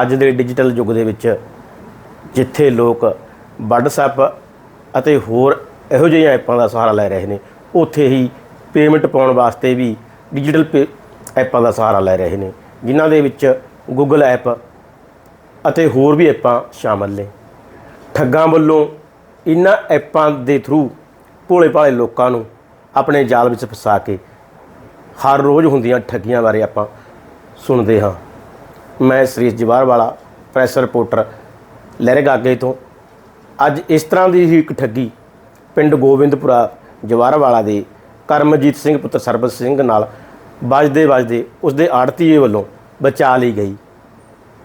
ਅੱਜ ਦੇ ਡਿਜੀਟਲ ਯੁੱਗ ਦੇ ਵਿੱਚ ਜਿੱਥੇ ਲੋਕ WhatsApp ਅਤੇ ਹੋਰ ਇਹੋ ਜਿਹੀਆਂ ਐਪਾਂ ਦਾ ਸਹਾਰਾ ਲੈ ਰਹੇ ਨੇ, ਉੱਥੇ ਹੀ ਪੇਮੈਂਟ ਪਾਉਣ ਵਾਸਤੇ ਵੀ ਡਿਜੀਟਲ ਪੇ, ਐਪਾਂ ਦਾ ਸਹਾਰਾ ਲੈ ਰਹੇ ਨੇ, ਜਿਨ੍ਹਾਂ ਦੇ ਵਿੱਚ Google ਐਪ ਅਤੇ ਹੋਰ ਵੀ ਐਪਾਂ ਸ਼ਾਮਲ ਨੇ। ਠੱਗਾਂ ਵੱਲੋਂ ਇਨ੍ਹਾਂ ਐਪਾਂ ਦੇ ਥਰੂ ਭੋਲੇ ਭਾਲੇ ਲੋਕਾਂ ਨੂੰ ਆਪਣੇ ਜਾਲ ਵਿੱਚ ਫਸਾ ਕੇ ਹਰ ਰੋਜ਼ ਹੁੰਦੀਆਂ ਠੱਗੀਆਂ ਬਾਰੇ ਆਪਾਂ ਸੁਣਦੇ ਹਾਂ। ਮੈਂ ਸ੍ਰੀਸ਼ ਜਵਾਰ ਵਾਲਾ ਪ੍ਰੈਸ ਰਿਪੋਰਟਰ ਲਹਿਰੇ ਗਾਗੇ ਤੋਂ। ਅੱਜ ਇਸ ਤਰ੍ਹਾਂ ਦੀ ਹੀ ਇੱਕ ਠੱਗੀ ਪਿੰਡ ਗੋਬਿੰਦਪੁਰਾ ਜਵਾਰ ਵਾਲਾ ਦੇ ਕਰਮਜੀਤ ਸਿੰਘ ਪੁੱਤਰ ਸਰਬਤ ਸਿੰਘ ਨਾਲ ਵੱਜਦੇ ਵੱਜਦੇ ਉਸ ਦੇ ਆੜਤੀਏ ਵੱਲੋਂ ਬਚਾ ਲਈ ਗਈ।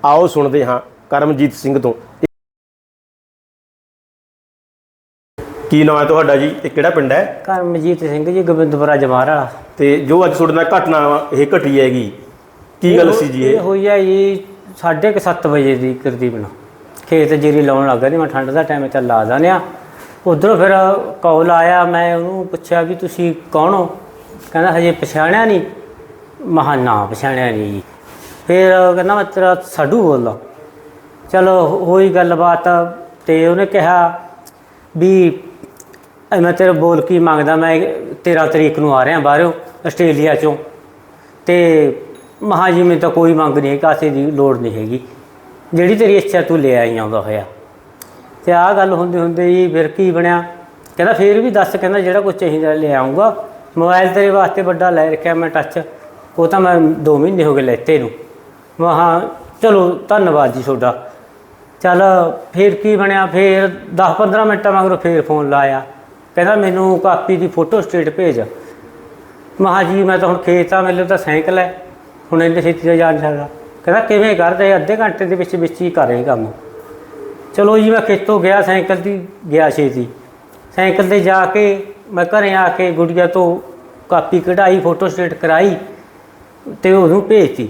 ਆਓ ਸੁਣਦੇ ਹਾਂ ਕਰਮਜੀਤ ਸਿੰਘ ਤੋਂ। ਕੀ ਨਾਮ ਹੈ ਤੁਹਾਡਾ ਜੀ? ਤੇ ਕਿਹੜਾ ਪਿੰਡ ਹੈ? ਕਰਮਜੀਤ ਸਿੰਘ ਜੀ ਗੋਬਿੰਦਪੁਰਾ ਜਮਾਰ ਵਾਲਾ। ਤੇ ਜੋ ਅੱਜ ਤੁਹਾਡੇ ਨਾਲ ਘਟਨਾ ਇਹ ਘਟੀ ਹੈਗੀ। ਕੀ ਗੱਲ ਸੀ ਜੀ ਇਹ? ਇਹ ਹੋਈ ਹੈ ਜੀ 7:30 ਵਜੇ ਦੀ ਤਕਰੀਬਨ। ਖੇਤ ਜੀਰੀ ਲਾਉਣ ਲੱਗਾ ਨਹੀਂ ਮੈਂ ਠੰਡ ਦਾ ਟਾਈਮ ਚੱਲ ਲਾ ਦਨਿਆ ਉਧਰੋਂ ਫਿਰ ਕਾਲ ਆਇਆ ਮੈਂ ਉਹਨੂੰ ਪੁੱਛਿਆ ਵੀ ਤੁਸੀਂ ਕੌਣ ਹੋ? ਕਹਿੰਦਾ ਹਜੇ ਪਛਾਣਿਆ ਨਹੀਂ। ਮਹਾ ਨਾ ਪਛਾਣਿਆ ਨਹੀਂ ਜੀ। ਫਿਰ ਕਹਿੰਦਾ ਮੈਂ ਤੇਰਾ ਸਾਡੂ ਬੋਲਦਾ। ਚਲੋ ਹੋਈ ਗੱਲਬਾਤ ਤੇ ਉਹਨੇ ਕਿਹਾ ਵੀ ਮੈਂ ਤੇਰੇ ਬੋਲ ਕੀ ਮੰਗਦਾ ਮੈਂ 13 ਤਰੀਕ ਨੂੰ ਆ ਰਿਹਾ ਬਾਹਰੋਂ ਆਸਟ੍ਰੇਲੀਆ ਚੋਂ। ਤੇ ਮਹਾ ਜੀ, ਮੈਨੂੰ ਤਾਂ ਕੋਈ ਮੰਗ ਨਹੀਂ ਹੈ, ਕਾਸੇ ਦੀ ਲੋੜ ਨਹੀਂ ਹੈਗੀ। ਜਿਹੜੀ ਤੇਰੀ ਇੱਛਾ ਤੂੰ ਲੈ ਆਈ ਆਉਂਦਾ ਹੋਇਆ। ਤੇ ਆਹ ਗੱਲ ਹੁੰਦੇ ਹੁੰਦੇ ਜੀ ਫਿਰ ਕੀ ਬਣਿਆ? ਕਹਿੰਦਾ ਫੇਰ ਵੀ ਦੱਸ, ਕਹਿੰਦਾ ਜਿਹੜਾ ਕੁਝ ਚਾਹੀਦਾ ਲੈ ਆਉਂਗਾ ਮੋਬਾਈਲ ਤੇਰੇ ਵਾਸਤੇ ਵੱਡਾ ਲੈ ਰੱਖਿਆ ਮੈਂ ਟੱਚ। ਉਹ ਤਾਂ ਮੈਂ 2 ਮਹੀਨੇ ਹੋ ਗਏ ਲੈਤੇ ਨੂੰ। ਮਹਾ, ਚਲੋ, ਧੰਨਵਾਦ ਜੀ ਤੁਹਾਡਾ। ਚੱਲ ਫੇਰ ਕੀ ਬਣਿਆ? ਫੇਰ 10-15 ਮਿੰਟਾਂ ਮਗਰੋਂ ਫੇਰ ਫੋਨ ਲਾਇਆ। ਕਹਿੰਦਾ ਮੈਨੂੰ ਕਾਪੀ ਦੀ ਫੋਟੋ ਸਟੇਟ ਭੇਜ। ਮਹਾ ਜੀ, ਮੈਂ ਤਾਂ ਹੁਣ ਖੇਤ ਆ ਮੇਰੇ ਤਾਂ ਸਾਈਕਲ ਹੈ। ਹੁਣ ਇੰਨੇ ਛੇਤੀ ਤਾਂ ਜਾ ਨਹੀਂ ਸਕਦਾ। ਕਹਿੰਦਾ ਕਿਵੇਂ ਕਰਦੇ ਅੱਧੇ ਘੰਟੇ ਦੇ ਵਿੱਚ ਵਿੱਚ ਹੀ ਕਰ ਕਰੇ ਕੰਮ। ਚਲੋ ਜੀ, ਮੈਂ ਖੇਤੋਂ ਗਿਆ, ਸਾਈਕਲ ਦੀ ਗਿਆ ਛੇਤੀ। ਸਾਈਕਲ ਤੇ ਜਾ ਕੇ ਮੈਂ ਘਰੇ ਆ ਕੇ ਗੁੜੀਆ ਤੋਂ ਕਾਪੀ ਕਢਾਈ, ਫੋਟੋ ਸਟੇਟ ਕਰਾਈ ਤੇ ਉਹਨੂੰ ਭੇਜਤੀ।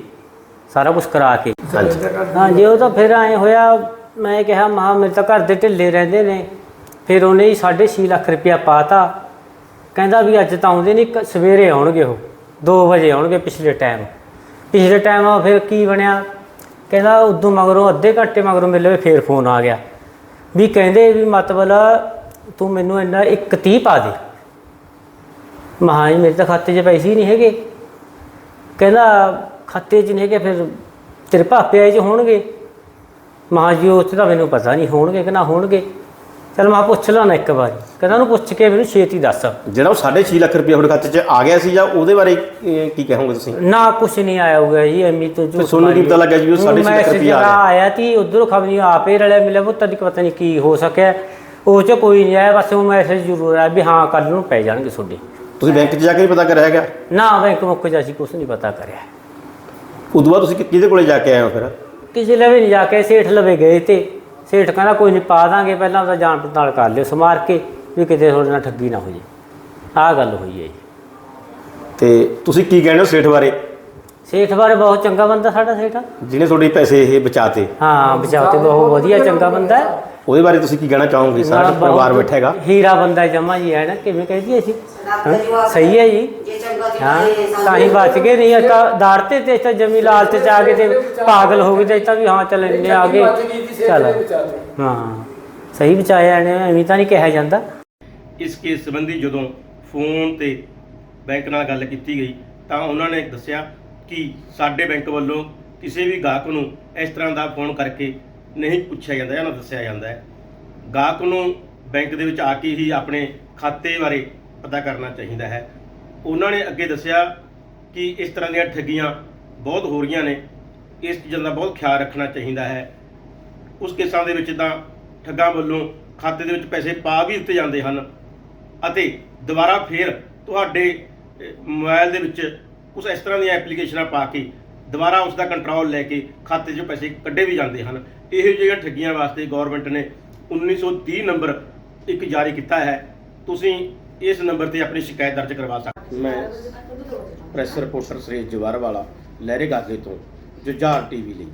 ਸਾਰਾ ਕੁਝ ਕਰਾ ਕੇ। ਹਾਂਜੀ ਹਾਂਜੀ ਉਹ ਤਾਂ ਫਿਰ ਐ ਹੋਇਆ, ਮੈਂ ਕਿਹਾ ਮਹਾ ਮੇਰੇ ਤਾਂ ਘਰ ਦੇ ਢਿੱਲੇ ਰਹਿੰਦੇ ਨੇ। ਫਿਰ ਉਹਨੇ ਹੀ 6.5 ਲੱਖ ਰੁਪਇਆ ਪਾਤਾ। ਕਹਿੰਦਾ ਵੀ ਅੱਜ ਤਾਂ ਆਉਂਦੇ ਨਹੀਂ ਸਵੇਰੇ ਆਉਣਗੇ ਉਹ 2 ਵਜੇ ਆਉਣਗੇ ਪਿਛਲੇ ਟਾਈਮ ਪਿਛਲੇ ਟਾਈਮ ਫਿਰ ਕੀ ਬਣਿਆ? ਕਹਿੰਦਾ ਉਦੋਂ ਮਗਰੋਂ, ਅੱਧੇ ਘੰਟੇ ਮਗਰੋਂ ਮੇਰੇ ਲਈ ਫੇਰ ਫੋਨ ਆ ਗਿਆ। ਵੀ ਕਹਿੰਦੇ ਵੀ ਮਤਲਬ ਤੂੰ ਮੈਨੂੰ ਇੰਨਾ 130 ਪਾ ਦੇ। ਮਹਾਂ ਜੀ, ਮੇਰੇ ਤਾਂ ਖਾਤੇ 'ਚ ਪੈਸੇ ਹੀ ਨਹੀਂ ਹੈਗੇ। ਕਹਿੰਦਾ ਖਾਤੇ 'ਚ ਨਹੀਂ ਹੈਗੇ, ਫਿਰ ਤੇਰੇ ਭਾਪੇ ਆਏ 'ਚ ਹੋਣਗੇ। ਮਹਾਂ ਜੀ ਉੱਥੇ ਤਾਂ ਮੈਨੂੰ ਪਤਾ ਨਹੀਂ ਹੋਣਗੇ ਕਿ ਨਾ ਹੋਣਗੇ। ਚਲ ਮੈਂ ਪੁੱਛ ਲਾਂ ਨਾ ਇੱਕ ਵਾਰੀ। ਕਹਿੰਦਾ ਉਹਨੂੰ ਪੁੱਛ ਕੇ ਮੈਨੂੰ ਛੇਤੀ ਦੱਸ। ਜਿਹੜਾ ਉਹ 6.5 ਲੱਖ ਰੁਪਏ ਤੁਹਾਡੇ ਖਾਤੇ 'ਚ ਆ ਗਿਆ ਸੀ ਜਾਂ ਉਹਦੇ ਬਾਰੇ ਕੀ ਕਹੋਗੇ ਤੁਸੀਂ? ਨਾ ਕੁਛ ਨਹੀਂ ਆਇਆ ਹੋਊਗਾ ਜੀ ਐਮੀ ਤੋਂ ਤੇ ਤੁਹਾਨੂੰ ਕੀ ਪਤਾ ਲੱਗਾ ਜੀ ਉਹ 6.5 ਲੱਖ ਰੁਪਏ ਆ ਗਿਆ। ਆਇਆ ਤੀ ਉਧਰੋਂ ਖਬਰੀ ਆਪੇ ਰਲਿਆ ਮਿਲਿਆ ਪੁੱਤ ਦੀ ਪਤਾ ਨਹੀਂ ਕੀ ਹੋ ਸਕਿਆ। ਉਹ 'ਚ ਕੋਈ ਨਹੀਂ ਆਇਆ ਬਸ ਉਹ ਮੈਸੇਜ ਜ਼ਰੂਰ ਆਇਆ ਵੀ ਹਾਂ ਕੱਲ ਨੂੰ ਪੈ ਜਾਣਗੇ ਤੁਹਾਡੇ। ਤੁਸੀਂ ਬੈਂਕ 'ਚ ਜਾ ਕੇ ਵੀ ਪਤਾ ਕਰਿਆ ਹੈਗਾ? ਨਾ ਬੈਂਕ ਮੁੱਕ ਜਾ ਸੀ ਕੁਛ ਨਹੀਂ ਪਤਾ ਕਰਿਆ। ਉਦੋਂ ਬਾਅਦ ਤੁਸੀਂ ਕਿਹਦੇ ਕੋਲੇ ਜਾ ਕੇ ਆਏ ਹੋ ਫਿਰ? ਕਿਸੇ ਲਵੇ ਨਹੀਂ ਜਾ ਕੇ ਸੇਠ ਲਵੇ ਗਏ ਤੇ। ਸੇਠ ਕਹਿੰਦਾ ਕੋਈ ਨਹੀਂ ਪਾ ਦਾਂਗੇ, ਪਹਿਲਾਂ ਉਹਦਾ ਜਾਣ ਪੜਤਾਲ ਕਰ ਲਿਓ ਸਮਾਰ ਕੇ ਵੀ ਕਿਤੇ ਤੁਹਾਡੇ ਨਾਲ ਠੱਗੀ ਨਾ ਹੋ ਜੇ ਆਹ ਗੱਲ ਹੋਈ ਹੈ ਜੀ। ਤੇ ਤੁਸੀਂ ਕੀ ਕਹਿੰਦੇ ਹੋ ਸੇਠ ਬਾਰੇ? ਸੇਠ ਬਾਰੇ ਬਹੁਤ ਚੰਗਾ ਬੰਦਾ ਸਾਡਾ ਸੇਠ। ਜਿਹਨੇ ਤੁਹਾਡੇ ਪੈਸੇ ਇਹ ਬਚਾਤੇ। ਹਾਂ ਬਚਾਓ ਤੇ ਬਹੁਤ ਵਧੀਆ ਚੰਗਾ ਬੰਦਾ। ਹੈ ਉਹਦੇ ਬਾਰੇ ਤੁਸੀਂ ਕੀ ਕਹਿਣਾ ਚਾਹੋਗੇ? ਸਾਰਾ ਬਹੁਤ ਪਰਿਵਾਰ ਬੈਠਾ ਹੈਗਾ। ਹੀਰਾ ਬੰਦਾ ਜਮਾ ਜੀ ਹੈ ਨਾ? ਕਿਵੇਂ ਕਹਿੰਦੀ ਅਸੀਂ? ਹਾਂ, ਸਹੀ ਹੈ ਜੀ। ਹਾਂ ਤਾਂ ਹੀ ਬਚ ਗਏ। ਨਹੀਂ ਤਾਂ ਦਾੜਤੇ ਤੇ ਤਾਂ ਜਮੀ ਲਾਲਚ ਚ ਆ ਗਏ ਤੇ ਪਾਗਲ ਹੋ ਗਏ ਤੇ ਤਾਂ ਵੀ ਹਾਂ ਚੱਲ ਇੰਨੇ ਆ ਗਏ। ਚੱਲ। ਹਾਂ ਸਹੀ ਬਚਾਇਆ ਇਹਨੇ ਐਵੇਂ ਤਾਂ ਨਹੀਂ ਕਿਹਾ ਜਾਂਦਾ। ਇਸ ਕੇਸ ਸੰਬੰਧੀ ਜਦੋਂ ਫੋਨ ਤੇ ਬੈਂਕ ਨਾਲ ਗੱਲ ਕੀਤੀ ਗਈ ਤਾਂ ਉਹਨਾਂ ਨੇ ਦੱਸਿਆ ਕਿ ਸਾਡੇ ਬੈਂਕ ਵੱਲੋਂ ਕਿਸੇ ਵੀ ਗਾਹਕ ਨੂੰ ਇਸ ਤਰ੍ਹਾਂ ਦਾ ਫੋਨ ਕਰਕੇ ਨਹੀਂ ਪੁੱਛਿਆ ਜਾਂਦਾ ਜਾਂ ਨਾ ਦੱਸਿਆ ਜਾਂਦਾ ਹੈ। ਗਾਹਕ ਨੂੰ ਬੈਂਕ ਦੇ ਵਿੱਚ ਆ ਕੇ ਹੀ ਆਪਣੇ ਖਾਤੇ ਬਾਰੇ ਪਤਾ ਕਰਨਾ ਚਾਹੀਦਾ ਹੈ। ਉਹਨਾਂ ਨੇ ਅੱਗੇ ਦੱਸਿਆ ਕਿ ਇਸ ਤਰ੍ਹਾਂ ਦੀਆਂ ਠੱਗੀਆਂ ਬਹੁਤ ਹੋ ਰਹੀਆਂ ਨੇ। ਇਸ ਚੀਜ਼ਾਂ ਦਾ ਬਹੁਤ ਖਿਆਲ ਰੱਖਣਾ ਚਾਹੀਦਾ ਹੈ। ਉਸ ਕੇਸਾਂ ਦੇ ਵਿੱਚ ਤਾਂ ਠੱਗਾਂ ਵੱਲੋਂ ਖਾਤੇ ਦੇ ਵਿੱਚ ਪੈਸੇ ਪਾ ਵੀ ਦਿੱਤੇ ਜਾਂਦੇ ਹਨ ਅਤੇ ਦੁਬਾਰਾ ਫੇਰ ਤੁਹਾਡੇ ਅਹ, ਮੋਬਾਈਲ ਦੇ ਵਿੱਚ ਉਸ ਇਸ ਤਰ੍ਹਾਂ ਦੀਆਂ ਐਪਲੀਕੇਸ਼ਨਾਂ ਪਾ ਕੇ ਦੁਬਾਰਾ ਉਸ ਦਾ ਕੰਟਰੋਲ ਲੈ ਕੇ ਖਾਤੇ 'ਚੋਂ ਪੈਸੇ ਕੱਢੇ ਵੀ ਜਾਂਦੇ ਹਨ। ਇਹੋ ਜਿਹੀਆਂ ਠੱਗੀਆਂ ਵਾਸਤੇ ਗਵਰਨਮੈਂਟ ਨੇ 1930 ਨੰਬਰ ਇੱਕ ਜਾਰੀ ਕੀਤਾ ਹੈ। ਤੁਸੀਂ ਇਸ ਨੰਬਰ ਤੇ ਆਪਣੀ ਸ਼ਿਕਾਇਤ ਦਰਜ ਕਰਵਾ ਸਕਦੇ ਮੈਂ ਪ੍ਰੈਸ ਰਿਪੋਰਟਰ ਸ੍ਰੀ ਜਵਾਰ ਵਾਲਾ ਲਹਿਰੇ ਗਾਗੇ ਤੋਂ ਜੁਝਾਰ ਟੀਵੀ ਲਈ।